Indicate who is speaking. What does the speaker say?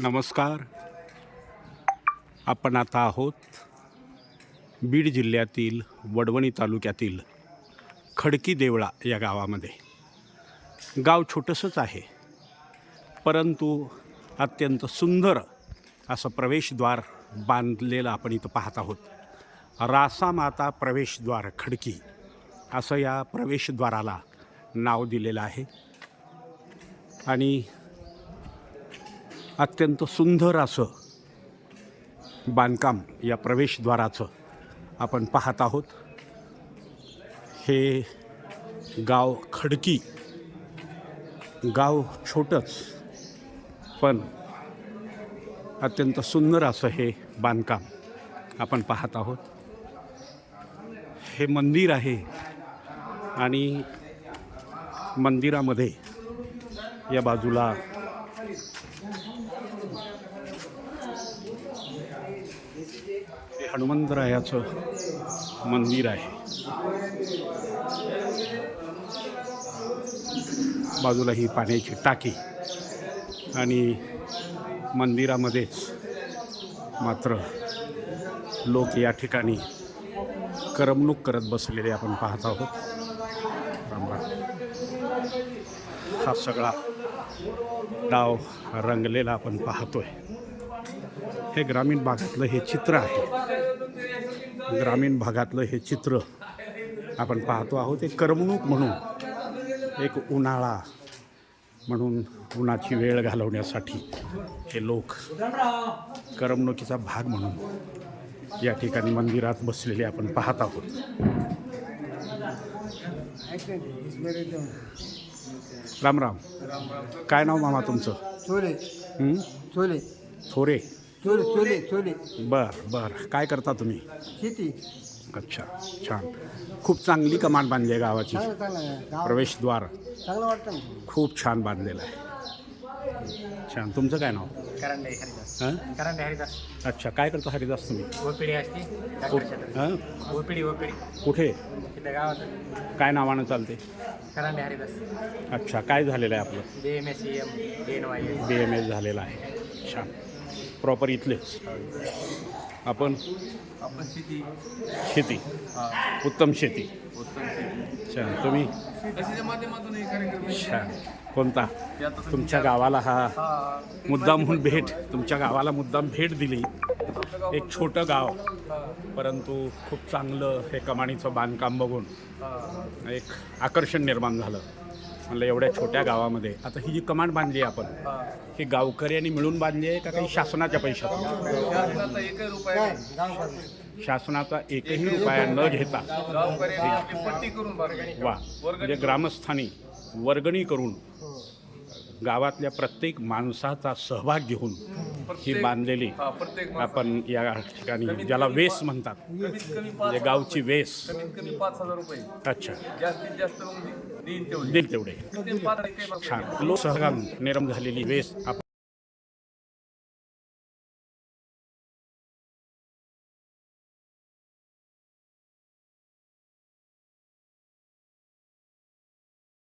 Speaker 1: नमस्कार. आपण आता आहोत बीड जिल्ह्यातील वडवणी तालुक्यातील खडकी देवळा या गावामध्ये. गाव छोटंसंच आहे परंतु अत्यंत सुंदर असं प्रवेशद्वार बांधलेलं आपण इथं पाहत आहोत. रासामाता प्रवेशद्वार खडकी असं या प्रवेशद्वाराला नाव दिलेलं आहे. आणि अत्यंत सुंदर असं बांधकाम या प्रवेशद्वाराचं आपण पाहत आहोत. हे गाव खडकी. गाव छोटंच पण अत्यंत सुंदर असं हे बांधकाम आपण पाहत आहोत. हे मंदिर आहे आणि मंदिरामध्ये या बाजूला हे हनुमंतरायाचं मंदिर आहे. बाजूला ही पाण्याची टाकी आणि मंदिरामध्येच मात्र लोक या ठिकाणी करमणूक करत बसलेले आपण पाहत आहोत. रामराम हा सगळा डाव रंगलेला आपण पाहतोय. हे ग्रामीण भागातलं हे चित्र आहे. ग्रामीण भागातलं हे चित्र आपण पाहतो आहोत. एक करमणूक म्हणून एक उन्हाळा म्हणून उन्हाची वेळ घालवण्यासाठी हे लोक करमणुकीचा भाग म्हणून या ठिकाणी मंदिरात बसलेले आपण पाहत आहोत. राम राम. काय नाव मामा तुमचं?
Speaker 2: चोले? चोले.
Speaker 1: थोरे?
Speaker 2: चोले चोले चोले.
Speaker 1: बर बर. काय करता तुम्ही?
Speaker 2: शेती.
Speaker 1: अच्छा छान. खूप चांगली कमान बांधली आहे गावाची.
Speaker 2: चांगलं चांगलं आहे. गाव
Speaker 1: प्रवेशद्वार.
Speaker 2: चांगलं वाटतं ना.
Speaker 1: खूप छान बांधलेलं आहे. छान. तुमचं काय नाव?
Speaker 3: करंडे हरिदास.
Speaker 1: हां?
Speaker 3: करंडे हरिदास.
Speaker 1: अच्छा काय करतो हरिदास तुम्ही?
Speaker 3: ओपिडी असते.
Speaker 1: कु- हां?
Speaker 3: OPD OPD.
Speaker 1: कुठे?
Speaker 3: तिथं गावात.
Speaker 1: काय नावानं चालते?
Speaker 3: करंडे हरिदास.
Speaker 1: अच्छा काय झालेलं आहे आपलं?
Speaker 3: B M S C M N Y
Speaker 1: B M S झालेलं आहे. छान प्रॉपर इथलेच. आपण?
Speaker 3: आपण शेती.
Speaker 1: शेती. उत्तम शेती. छान तुम्ही?
Speaker 3: कशाच्या माध्यमातून हे कार्यक्रम
Speaker 1: छान कोणता? तुमच्या गावाला हा मुद्दामहून भेट. तुमच्या गावाला मुद्दाम भेट दिली. एक छोटं गाव. परंतु खूप चांगलं हे कमानीचं बांधकाम बघून एक आकर्षण निर्माण झालं. म्हणलं एवढ्या छोट्या गावामध्ये. आता ही जी कमांड बांधली आहे आपण ही. गावकऱ्यांनी मिळून बांधली आहे का काही शासनाच्या पैशात?
Speaker 3: शासनाचा एकही रुपया
Speaker 1: रुपया न घेता. वा म्हणजे ग्रामस्थांनी वर्गणी करून गावातल्या प्रत्येक माणसाचा सहभाग घेऊन ही बांधलेली.
Speaker 3: हा, प्रत्येक माणसाला.
Speaker 1: आपण या ठिकाणी ज्याला वेस म्हणतात.
Speaker 3: कमीत कमी पाच
Speaker 1: म्हणजे गावची वेस.
Speaker 3: कमीत कमी पाच हजार रुपये.
Speaker 1: अच्छा.
Speaker 3: जास्तीत जास्त मग देईन तेवढे.
Speaker 1: दिल तेवढे.
Speaker 3: ते पाच काही
Speaker 1: छान. लोक सहभाग निर्माण झालेली वेस आपण